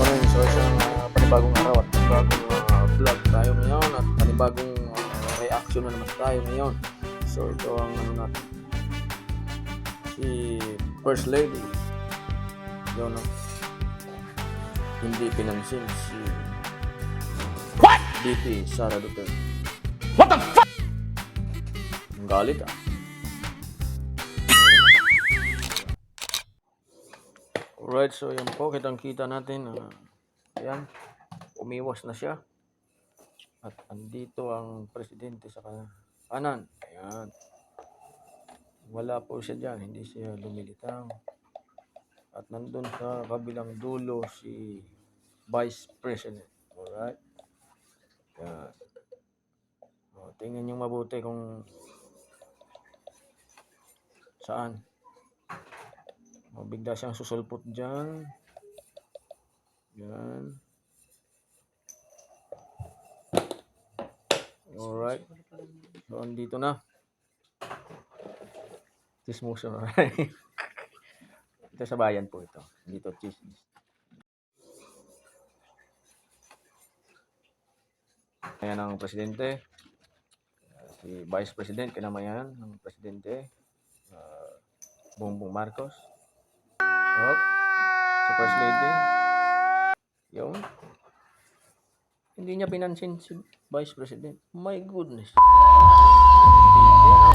naman yun. So, isang uh, panibagong araw at panibagong uh, vlog tayo ngayon at panibagong uh, reaction na naman tayo ngayon. So, ito ang ano natin. Si First Lady. Yun, no? Hindi pinansin si What? DP Sara Duterte. What the fuck? Ang galit ah. Alright, so yan po, kitang-kita natin. ah, ayan, umiwas na siya. At andito ang presidente sa kan- kanan. Ayan. Wala po siya dyan, hindi siya lumilitaw. At nandun sa kabilang dulo si Vice President. Alright? Ayan. O, tingnan nyo mabuti kung saan. O, bigla siyang susulpot dyan. Yan. Alright. So, andito na. Chismoso na. ito sa bayan po ito. Dito, chismis. Ayan ang presidente. Si Vice President, kinamayan ng presidente. Uh, Bongbong Marcos. Oh, si First Lady. Yun. Hindi niya pinansin si Vice President. My goodness. Hindi,